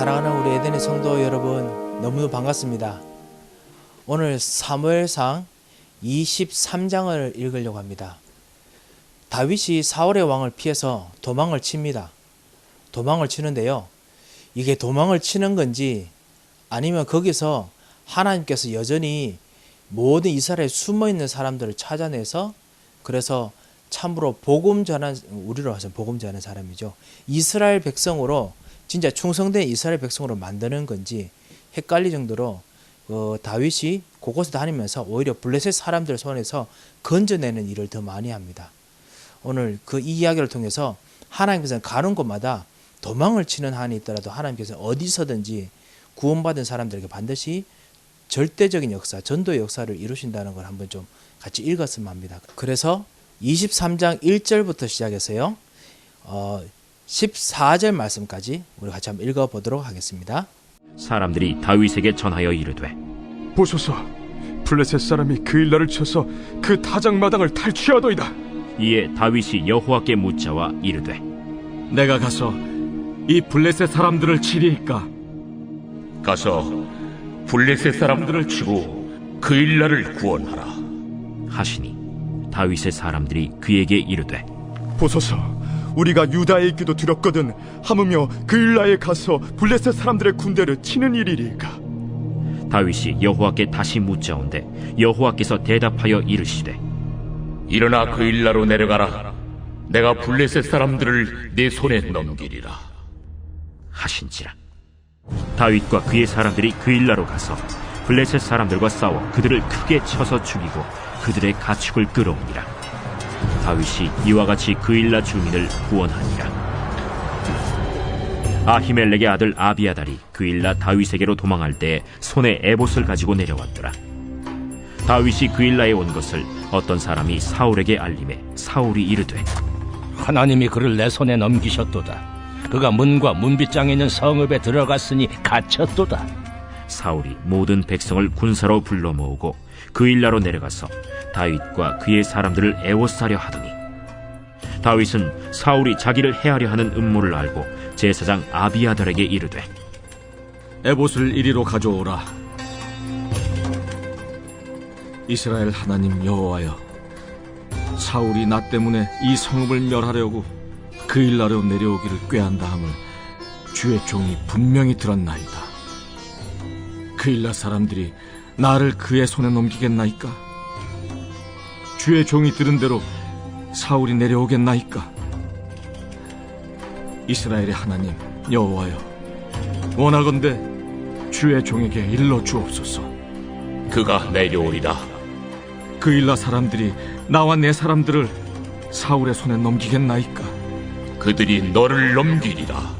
사랑하는 우리 에덴의 성도 여러분 너무 반갑습니다. 오늘 사무엘상 23장을 읽으려고 합니다. 다윗이 사울의 왕을 피해서 도망을 칩니다. 도망을 치는데요. 이게 도망을 치는 건지 아니면 거기서 하나님께서 여전히 모든 이스라엘에 숨어 있는 사람들을 찾아내서 그래서 참으로 복음 전한 우리로 하서 복음 전하는 사람이죠. 이스라엘 백성으로 진짜 충성된 이스라엘 백성으로 만드는 건지 헷갈릴 정도로 어, 다윗이 곳곳에 다니면서 오히려 블레셋 사람들 손에서 건져내는 일을 더 많이 합니다. 오늘 그 이야기를 통해서 하나님께서는 가는 곳마다 도망을 치는 한이 있더라도 하나님께서 어디서든지 구원받은 사람들에게 반드시 절대적인 역사, 전도의 역사를 이루신다는 걸 한번 좀 같이 읽었으면 합니다. 그래서 23장 1절부터 시작해서요. 어, 14절 말씀까지 우리 같이 한번 읽어 보도록 하겠습니다. 사람들이 다윗에게 전하여 이르되 보소서 블레셋 사람이 그 일날을 쳐서 그 타작마당을 탈취하더이다 이에 다윗이 여호와께 묻자와 이르되 내가 가서 이 블레셋 사람들을 치리이까 가서 블레셋 사람들을 치고 그 일날을 구원하라. 하시니 다윗의 사람들이 그에게 이르되 보소서 우리가 유다에 있기도 두렵거든 하무며 그 일라에 가서 블레셋 사람들의 군대를 치는 일이리까 다윗이 여호와께 다시 묻자온데 여호와께서 대답하여 이르시되 일어나 그 일나로 내려가라. 내가 블레셋 사람들을 내 손에 넘기리라. 하신지라 다윗과 그의 사람들이 그 일라로 가서 블레셋 사람들과 싸워 그들을 크게 쳐서 죽이고 그들의 가축을 끌어오니라 다윗이 이와 같이 그 일라 주민을 구원하니라 아히멜렉의 아들 아비아달이 그 일라 다윗에게로 도망할 때 손에 에봇을 가지고 내려왔더라 다윗이 그 일라에 온 것을 어떤 사람이 사울에게 알림해 사울이 이르되 하나님이 그를 내 손에 넘기셨도다. 그가 문과 문빗장에 있는 성읍에 들어갔으니 갇혔도다. 사울이 모든 백성을 군사로 불러 모으고 그 일나로 내려가서 다윗과 그의 사람들을 애워싸려 하더니 다윗은 사울이 자기를 해하려 하는 음모를 알고 제사장 아비아달에게 이르되 에봇을 이리로 가져오라. 이스라엘 하나님 여호와여 사울이 나 때문에 이 성읍을 멸하려고 그 일나로 내려오기를 꾀한다 함을 주의 종이 분명히 들었나이다. 그 일나 사람들이 나를 그의 손에 넘기겠나이까 주의 종이 들은 대로 사울이 내려오겠나이까 이스라엘의 하나님 여호와여 원하건대 주의 종에게 일러 주옵소서 그가 내려오리라. 그 일라 사람들이 나와 내 사람들을 사울의 손에 넘기겠나이까 그들이 너를 넘기리라.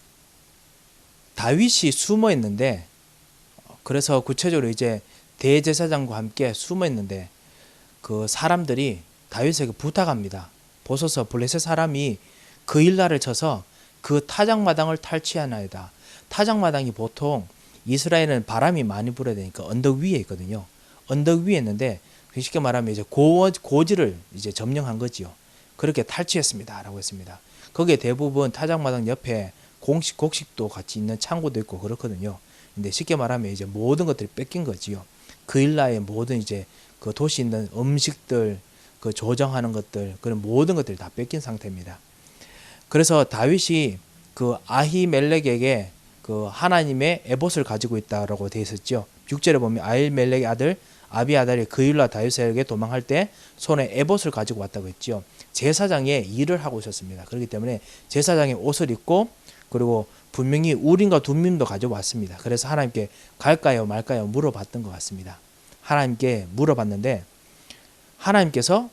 다윗이 숨어 있는데 그래서 구체적으로 이제 대제사장과 함께 숨어 있는데 그 사람들이 다윗에게 부탁합니다. 보소서 블레셋 사람이 그 일날을 쳐서 그 타작마당을 탈취하나이다. 타작마당이 보통 이스라엘은 바람이 많이 불어야 되니까 언덕 위에 있거든요. 언덕 위에 있는데 쉽게 말하면 이제 고, 고지를 이제 점령한 거지요. 그렇게 탈취했습니다라고 했습니다. 거기에 대부분 타작마당 옆에 공식 곡식도 같이 있는 창고도 있고 그렇거든요. 근데 쉽게 말하면 이제 모든 것들이 뺏긴 거지요. 그 일라의 모든 이제 그 도시 있는 음식들 그 조정하는 것들 그런 모든 것들이 다 뺏긴 상태입니다. 그래서 다윗이 그 아히멜렉에게 그 하나님의 에봇을 가지고 있다라고 되어 있었죠. 6절에 보면 아히멜렉의 아들 아비아달이 그 일라 다윗에게 도망할 때 손에 에봇을 가지고 왔다고 했죠. 제사장의 일을 하고 있었습니다. 그렇기 때문에 제사장의 옷을 입고 그리고 분명히 우림과 둠밈도 가져왔습니다. 그래서 하나님께 갈까요 말까요 물어봤던 것 같습니다. 하나님께 물어봤는데 하나님께서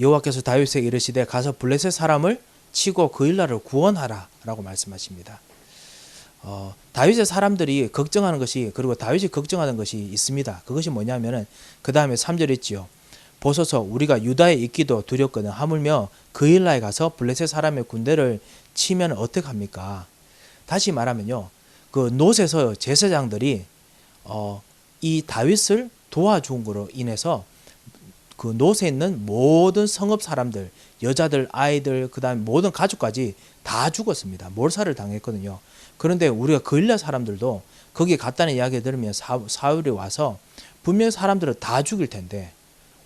여호와께서 다윗에게 이르시되 가서 블레셋 사람을 치고 그 일나를 구원하라라고 말씀하십니다. 어, 다윗의 사람들이 걱정하는 것이 그리고 다윗이 걱정하는 것이 있습니다. 그것이 뭐냐면은 그 다음에 3절 있지요. 보소서 우리가 유다에 있기도 두렵거든 하물며 그일라에 가서 블레셋 사람의 군대를 치면 어떡합니까? 다시 말하면요. 그 노세서 제사장들이 어, 이 다윗을 도와준 거로 인해서 그 노세에 있는 모든 성읍 사람들, 여자들, 아이들, 그다음에 모든 가족까지 다 죽었습니다. 몰살을 당했거든요. 그런데 우리가 그일라 사람들도 거기 갔다는 이야기 들으면 사, 사울이 와서 분명 사람들을 다 죽일 텐데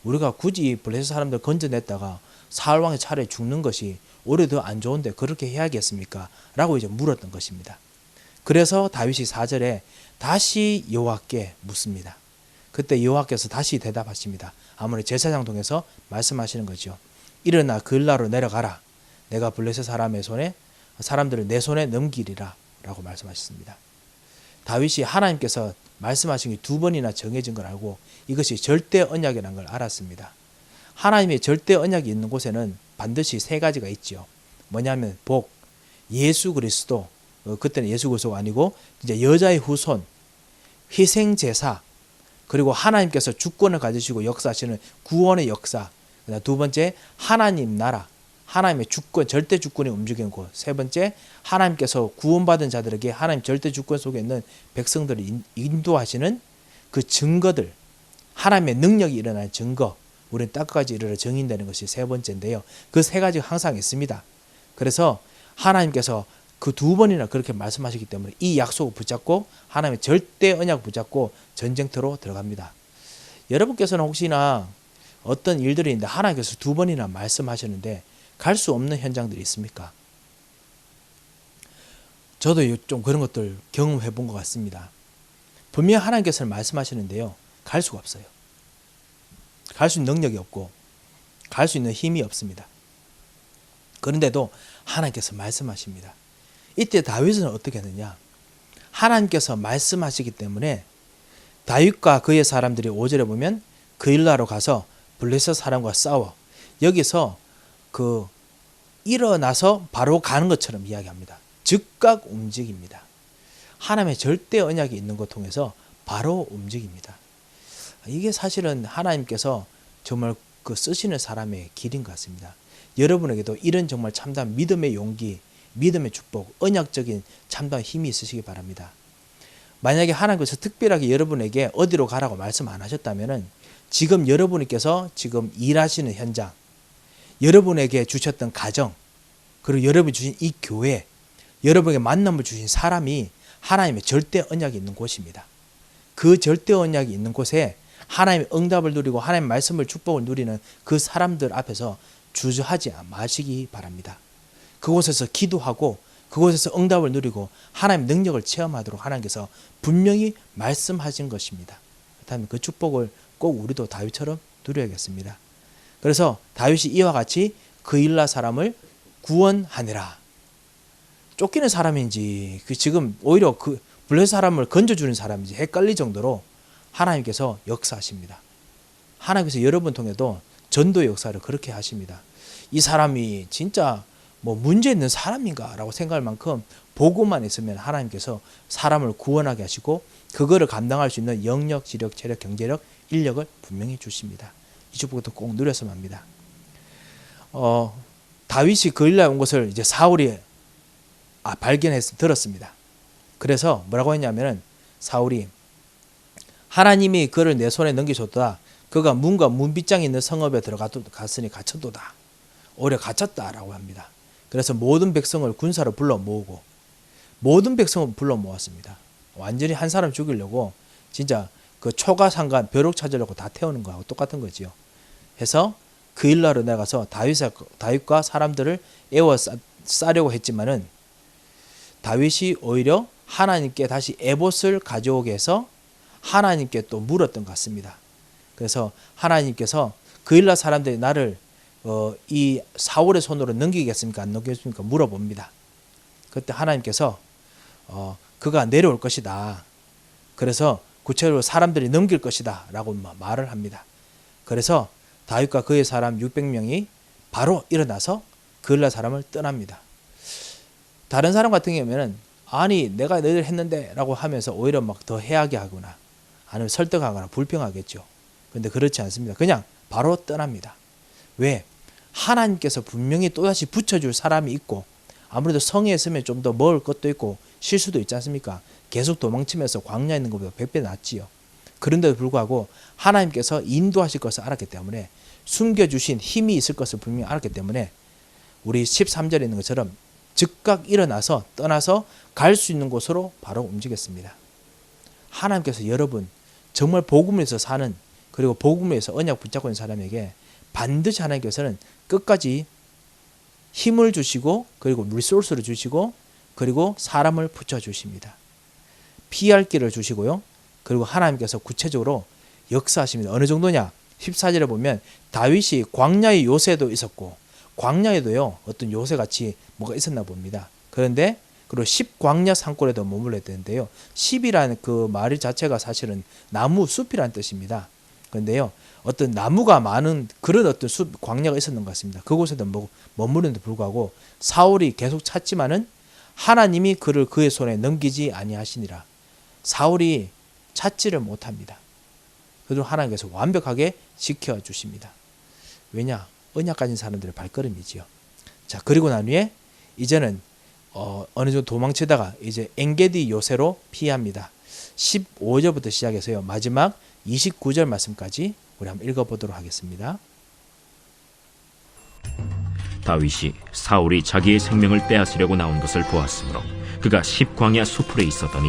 우리가 굳이 블레셋 사람들 건져냈다가 사울 왕의 차례 죽는 것이 오히려 더 안 좋은데 그렇게 해야겠습니까? 라고 이제 물었던 것입니다. 그래서 다윗이 4절에 다시 여호와께 묻습니다. 그때 여호와께서 다시 대답하십니다. 아무리 제사장 통해서 말씀하시는 거죠. 일어나 그일라로 내려가라. 내가 블레셋 사람의 손에 사람들을 내 손에 넘기리라. 라고 말씀하셨습니다. 다윗이 하나님께서 말씀하신 게 두 번이나 정해진 걸 알고 이것이 절대 언약이라는 걸 알았습니다. 하나님의 절대 언약이 있는 곳에는 반드시 세 가지가 있지요. 뭐냐면 복, 예수 그리스도, 어, 그때는 예수 그리스도가 아니고 이제 여자의 후손, 희생 제사, 그리고 하나님께서 주권을 가지시고 역사하시는 구원의 역사. 그다음 두 번째 하나님 나라, 하나님의 주권, 절대 주권이 움직이는 곳. 세 번째 하나님께서 구원받은 자들에게 하나님 절대 주권 속에 있는 백성들을 인- 인도하시는 그 증거들, 하나님의 능력이 일어나는 증거. 우리는 땅까지 이르러 정인되는 것이 세 번째인데요. 그 세 가지가 항상 있습니다. 그래서 하나님께서 그 두 번이나 그렇게 말씀하시기 때문에 이 약속을 붙잡고 하나님의 절대 언약 붙잡고 전쟁터로 들어갑니다. 여러분께서는 혹시나 어떤 일들이 있는데 하나님께서 두 번이나 말씀하셨는데 갈 수 없는 현장들이 있습니까? 저도 좀 그런 것들 경험해 본 것 같습니다. 분명 하나님께서 말씀하시는데요. 갈 수가 없어요. 갈 수 있는 능력이 없고 갈 수 있는 힘이 없습니다. 그런데도 하나님께서 말씀하십니다. 이때 다윗은 어떻게 했느냐? 하나님께서 말씀하시기 때문에 다윗과 그의 사람들이 5절에 보면 그일라로 가서 블레셋 사람과 싸워 여기서 그 일어나서 바로 가는 것처럼 이야기합니다. 즉각 움직입니다. 하나님의 절대 언약이 있는 것 통해서 바로 움직입니다. 이게 사실은 하나님께서 정말 그 쓰시는 사람의 길인 것 같습니다. 여러분에게도 이런 정말 참담 믿음의 용기, 믿음의 축복, 언약적인 참담 힘이 있으시기 바랍니다. 만약에 하나님께서 특별하게 여러분에게 어디로 가라고 말씀 안 하셨다면은 지금 여러분께서 지금 일하시는 현장, 여러분에게 주셨던 가정, 그리고 여러분이 주신 이 교회, 여러분에게 만남을 주신 사람이 하나님의 절대 언약이 있는 곳입니다. 그 절대 언약이 있는 곳에 하나님의 응답을 누리고 하나님의 말씀을 축복을 누리는 그 사람들 앞에서 주저하지 마시기 바랍니다. 그곳에서 기도하고 그곳에서 응답을 누리고 하나님의 능력을 체험하도록 하나님께서 분명히 말씀하신 것입니다. 그렇다면 그 축복을 꼭 우리도 다윗처럼 누려야겠습니다. 그래서 다윗이 이와 같이 그일라 사람을 구원하니라. 쫓기는 사람인지 그 지금 오히려 그 블레셋 사람을 건져주는 사람인지 헷갈릴 정도로 하나님께서 역사하십니다. 하나님께서 여러분 통해도 전도 역사를 그렇게 하십니다. 이 사람이 진짜 뭐 문제 있는 사람인가라고 생각할 만큼 보고만 있으면 하나님께서 사람을 구원하게 하시고 그거를 감당할 수 있는 영역, 지력, 체력, 경제력, 인력을 분명히 주십니다. 이 축복도 꼭 누렸으면 합니다. 어, 다윗이 그일라에 온 것을 이제 사울이 아, 발견해서 들었습니다. 그래서 뭐라고 했냐면은 사울이 하나님이 그를 내 손에 넘기셨다. 그가 문과 문빗장이 있는 성읍에 들어갔으니 갇혔도다. 오히려 갇혔다라고 합니다. 그래서 모든 백성을 군사로 불러 모으고 모든 백성을 불러 모았습니다. 완전히 한 사람 죽이려고 진짜 그 초가 상관 벼룩 찾으려고 다 태우는 거하고 똑같은 거지요. 해서 그 일나로 나가서 다윗 다윗과 사람들을 애워 싸, 싸려고 했지만은 다윗이 오히려 하나님께 다시 에봇을 가져오게 해서 하나님께 또 물었던 것 같습니다. 그래서 하나님께서 그일라 사람들이 나를 어, 이 사울의 손으로 넘기겠습니까? 안 넘기겠습니까? 물어봅니다. 그때 하나님께서 어, 그가 내려올 것이다. 그래서 구체적으로 사람들이 넘길 것이다. 라고 말을 합니다. 그래서 다윗과 그의 사람 600명이 바로 일어나서 그일라 사람을 떠납니다. 다른 사람 같은 경우에는 아니 내가 너희를 했는데 라고 하면서 오히려 막 더 해하게 하거나 아니면 설득하거나 불평하겠죠. 근데 그렇지 않습니다. 그냥 바로 떠납니다. 왜? 하나님께서 분명히 또다시 붙여줄 사람이 있고 아무래도 성에 있으면 좀 더 먹을 것도 있고 쉴 수도 있지 않습니까? 계속 도망치면서 광야에 있는 것보다 100배 낫지요. 그런데도 불구하고 하나님께서 인도하실 것을 알았기 때문에 숨겨주신 힘이 있을 것을 분명히 알았기 때문에 우리 13절에 있는 것처럼 즉각 일어나서 떠나서 갈 수 있는 곳으로 바로 움직였습니다. 하나님께서 여러분 정말 복음에서 사는 그리고 복음에서 언약 붙잡고 있는 사람에게 반드시 하나님께서는 끝까지 힘을 주시고 그리고 리소스를 주시고 그리고 사람을 붙여 주십니다. 피할 길을 주시고요. 그리고 하나님께서 구체적으로 역사하십니다. 어느 정도냐? 14절에 보면 다윗이 광야의 요새도 있었고 광야에도요 어떤 요새 같이 뭐가 있었나 봅니다. 그런데 그리고 10광야 산골에도 머물렀는데요. 10이라는 그 말 자체가 사실은 나무 숲이라는 뜻입니다. 그런데요 어떤 나무가 많은 그런 어떤 숲 광야가 있었는 것 같습니다. 그곳에도 뭐, 머무르는데 불구하고 사울이 계속 찾지만은 하나님이 그를 그의 손에 넘기지 아니하시니라. 사울이 찾지를 못합니다. 그래도 하나님께서 완벽하게 지켜 주십니다. 왜냐? 언약 가진 사람들의 발걸음이지요. 자, 그리고 난 후에 이제는 어, 어느 정도 도망치다가 이제 엥게디 요새로 피합니다. 15절부터 시작해서요. 마지막 29절 말씀까지 우리 한번 읽어 보도록 하겠습니다. 다윗이 사울이 자기의 생명을 빼앗으려고 나온 것을 보았으므로 그가 십광야 수풀에 있었더니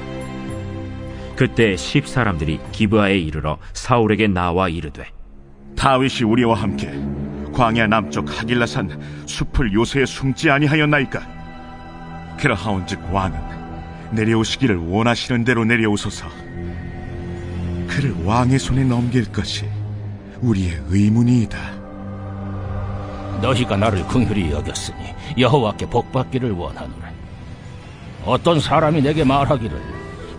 그때 십 사람들이 기브아에 이르러 사울에게 나와 이르되 다윗이 우리와 함께 광야 남쪽 하길라산 숲을 요새에 숨지 아니하였나이까? 그러하온즉 왕은 내려오시기를 원하시는 대로 내려오소서. 그를 왕의 손에 넘길 것이 우리의 의문이이다. 너희가 나를 긍휼히 여겼으니 여호와께 복받기를 원하노라. 어떤 사람이 내게 말하기를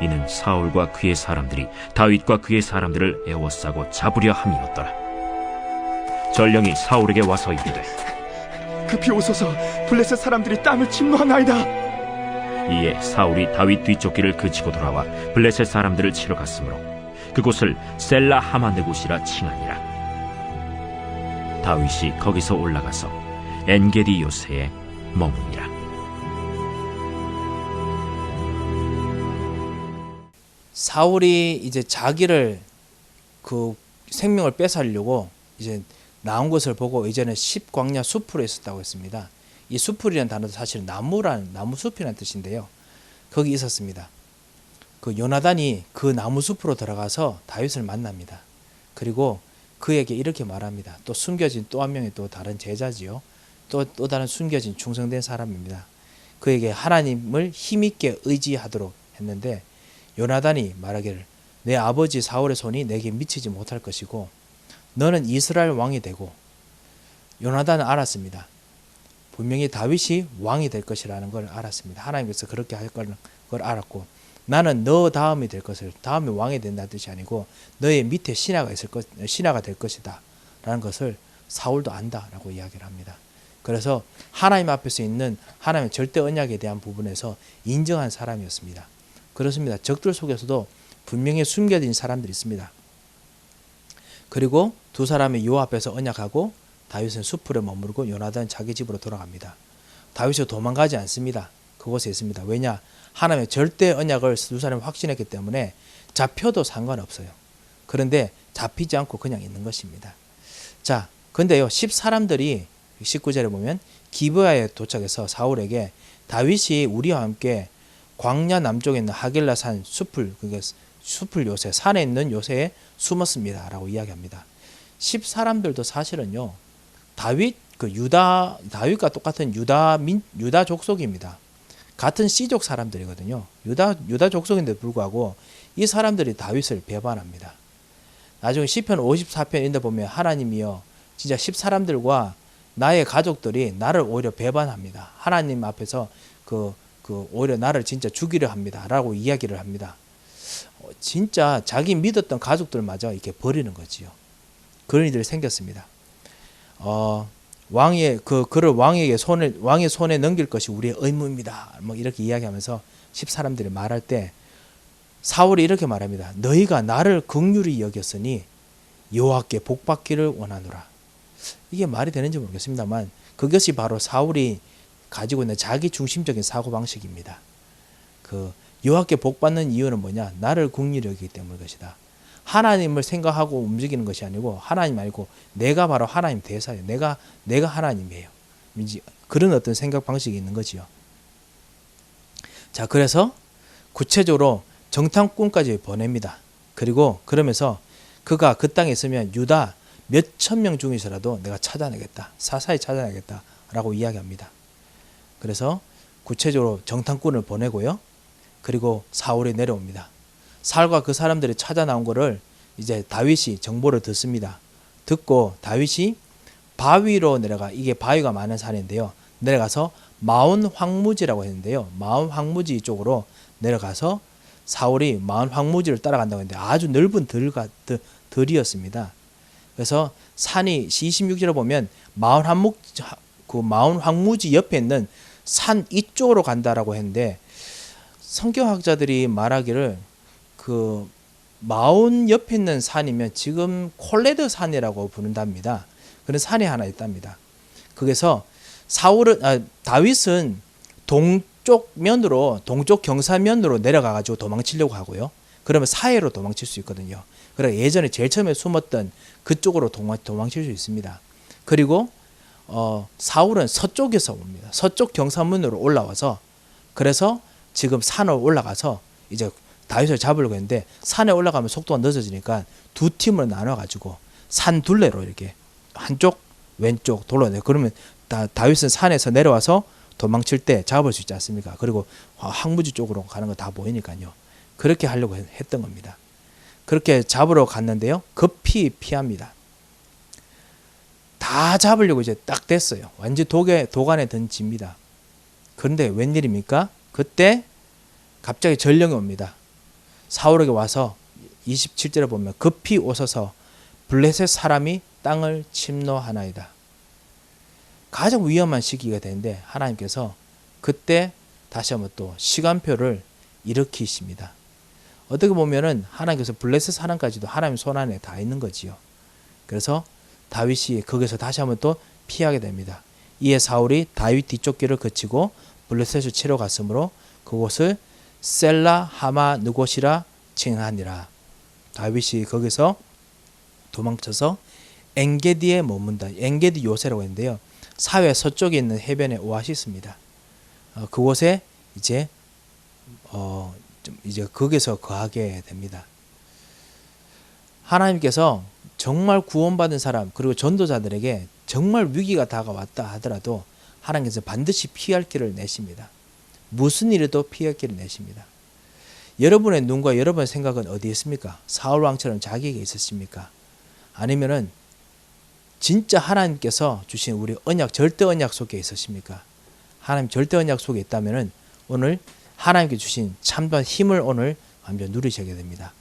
이는 사울과 그의 사람들이 다윗과 그의 사람들을 애워싸고 잡으려 함이었더라. 전령이 사울에게 와서 이르되 급히 오소서. 블레셋 사람들이 땅을 침노하나이다. 이에 사울이 다윗 뒤쫓기를 그치고 돌아와 블레셋 사람들을 치러 갔으므로 그곳을 셀라 하마느곳이라 칭하니라. 다윗이 거기서 올라가서 엔게디 요새에 머무니라. 사울이 이제 자기를 그 생명을 뺏으려고 이제 나온 것을 보고 이제는 십광야 숲으로 있었다고 했습니다. 이 숲이라는 단어도 사실 나무란 나무 숲이라는 뜻인데요. 거기 있었습니다. 그 요나단이 그 나무 숲으로 들어가서 다윗을 만납니다. 그리고 그에게 이렇게 말합니다. 또 숨겨진 또 한 명의 또 다른 제자지요. 또, 또 다른 숨겨진 충성된 사람입니다. 그에게 하나님을 힘있게 의지하도록 했는데 요나단이 말하기를 내 아버지 사울의 손이 내게 미치지 못할 것이고 너는 이스라엘 왕이 되고 요나단은 알았습니다. 분명히 다윗이 왕이 될 것이라는 걸 알았습니다. 하나님께서 그렇게 할 걸 알았고 나는 너 다음이 될 것을 다음에 왕이 된다는 뜻이 아니고 너의 밑에 신하가 있을 것 신하가 될 것이다라는 것을 사울도 안다라고 이야기를 합니다. 그래서 하나님 앞에서 있는 하나님의 절대 언약에 대한 부분에서 인정한 사람이었습니다. 그렇습니다. 적들 속에서도 분명히 숨겨진 사람들이 있습니다. 그리고 두 사람이 요 앞에서 언약하고 다윗은 숲으로 머무르고 요나단 자기 집으로 돌아갑니다. 다윗이 도망가지 않습니다. 그곳에 있습니다. 왜냐? 하나님의 절대 언약을 두 사람이 확신했기 때문에 잡혀도 상관없어요. 그런데 잡히지 않고 그냥 있는 것입니다. 자, 근데요, 10사람들이 19절에 보면 기브아에 도착해서 사울에게 다윗이 우리와 함께 광야 남쪽에 있는 하길라 산 숲을 그게 숲을 요새 산에 있는 요새에 숨었습니다라고 이야기합니다. 10사람들도 사실은요. 다윗 그 유다 다윗과 똑같은 유다 민 유다 족속입니다. 같은 씨족 사람들이거든요. 유다 유다 족속인데 불구하고 이 사람들이 다윗을 배반합니다. 나중에 시편 54편인데 보면 하나님이여 진짜 10사람들과 나의 가족들이 나를 오히려 배반합니다. 하나님 앞에서 그, 그 오히려 나를 진짜 죽이려 합니다. 라고 이야기를 합니다. 어, 진짜 자기 믿었던 가족들마저 이렇게 버리는 거지요. 그런 일들이 생겼습니다. 어, 왕의 그 그를 왕에게 손을 왕의 손에 넘길 것이 우리의 의무입니다. 뭐 이렇게 이야기하면서 십 사람들이 말할 때 사울이 이렇게 말합니다. 너희가 나를 극률히 여겼으니 여호와께 복받기를 원하노라. 이게 말이 되는지 모르겠습니다만 그것이 바로 사울이 가지고 있는 자기 중심적인 사고 방식입니다. 그 여호와께 복받는 이유는 뭐냐? 나를 국리를 여기기 때문일 것이다. 하나님을 생각하고 움직이는 것이 아니고 하나님 말고 내가 바로 하나님 대사예요. 내가 내가 하나님이에요. 이제 그런 어떤 생각 방식이 있는 거지요. 자, 그래서 구체적으로 정탐꾼까지 보냅니다. 그리고 그러면서 그가 그 땅에 있으면 유다 몇천 명 중에서라도 내가 찾아내겠다. 사사히 찾아내겠다라고 이야기합니다. 그래서 구체적으로 정탐꾼을 보내고요. 그리고 사울이 내려옵니다. 사울과 그 사람들이 찾아 나온 거를 이제 다윗이 정보를 듣습니다. 듣고 다윗이 바위로 내려가 이게 바위가 많은 산인데요. 내려가서 마온 황무지라고 했는데요. 마온 황무지 쪽으로 내려가서 사울이 마온 황무지를 따라간다고 했는데 아주 넓은 들가 들- 들이었습니다. 그래서 산이 26절에 보면 마온 황무 그 마온 황무지 옆에 있는 산 이쪽으로 간다라고 했는데 성경학자들이 말하기를 그 마온 옆에 있는 산이면 지금 콜레드 산이라고 부른답니다. 그런 산이 하나 있답니다. 거기서 사울은 아, 다윗은 동쪽 면으로 동쪽 경사면으로 내려가 가지고 도망치려고 하고요. 그러면 사해로 도망칠 수 있거든요. 그래 예전에 제일 처음에 숨었던 그쪽으로 도망, 도망칠 수 있습니다. 그리고 어, 사울은 서쪽에서 옵니다. 서쪽 경사문으로 올라와서 그래서 지금 산을 올라가서 이제 다윗을 잡으려고 했는데 산에 올라가면 속도가 늦어지니까 두 팀을 나눠 가지고 산 둘레로 이렇게 한쪽 왼쪽 돌려내 그러면 다, 다윗은 산에서 내려와서 도망칠 때 잡을 수 있지 않습니까? 그리고 항무지 쪽으로 가는 거 다 보이니까요. 그렇게 하려고 했- 했던 겁니다. 그렇게 잡으러 갔는데요. 급히 피합니다. 다 잡으려고 이제 딱 됐어요. 완전 독에 도간에 든 집니다. 그런데 웬일입니까? 그때 갑자기 전령이 옵니다. 사울에게 와서 27절에 보면 급히 오셔서 블레셋 사람이 땅을 침노하나이다. 가장 위험한 시기가 되는데 하나님께서 그때 다시 한번 또 시간표를 일으키십니다. 어떻게 보면은 하나님께서 블레셋 사람까지도 하나님 손 안에 다 있는 거지요. 그래서 다윗이 거기서 다시 한번 또 피하게 됩니다. 이에 사울이 다윗 뒤쪽 길을 거치고 블레셋을 치러 갔으므로 그곳을 셀라 하마 느곳이라 칭하니라. 다윗이 거기서 도망쳐서 엔게디에 머문다. 엔게디 요새라고 했는데요. 사회 서쪽에 있는 해변의 오아시스입니다. 어, 그곳에 이제 어, 좀 이제 거기서 거하게 됩니다. 하나님께서 정말 구원받은 사람 그리고 전도자들에게 정말 위기가 다가왔다 하더라도 하나님께서 반드시 피할 길을 내십니다. 무슨 일에도 피할 길을 내십니다. 여러분의 눈과 여러분의 생각은 어디에 있습니까? 사울 왕처럼 자기에게 있었습니까? 아니면은 진짜 하나님께서 주신 우리 언약 절대 언약 속에 있으십니까? 하나님 절대 언약 속에 있다면은 오늘 하나님께 주신 참된 힘을 오늘 완전 누리셔야 됩니다.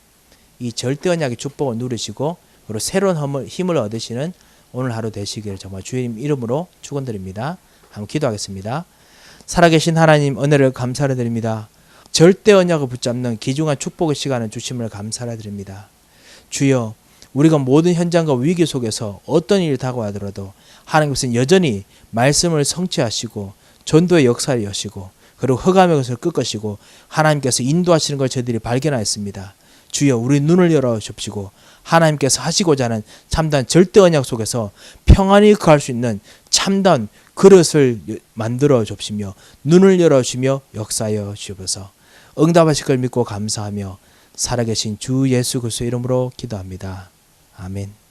이 절대 언약의 축복을 누리시고 그리고 새로운 힘을, 얻으시는 오늘 하루 되시기를 정말 주님 이름으로 축원드립니다. 한번 기도하겠습니다. 살아계신 하나님 은혜를 감사를 드립니다. 절대 언약을 붙잡는 귀중한 축복의 시간을 주심을 감사를 드립니다. 주여 우리가 모든 현장과 위기 속에서 어떤 일이 다가와더라도 하나님께서는 여전히 말씀을 성취하시고 전도의 역사를 여시고 그리고 흑암의 것을 끄끄시고 하나님께서 인도하시는 걸 저희들이 발견하였습니다. 주여 우리 눈을 열어 주십시고 하나님께서 하시고자 하는 참단 절대 언약 속에서 평안히 거할 수 있는 참단 그릇을 만들어 주시며 눈을 열어 주시며 역사하여 주옵소서. 응답하실 걸 믿고 감사하며 살아계신 주 예수 그리스도의 이름으로 기도합니다. 아멘.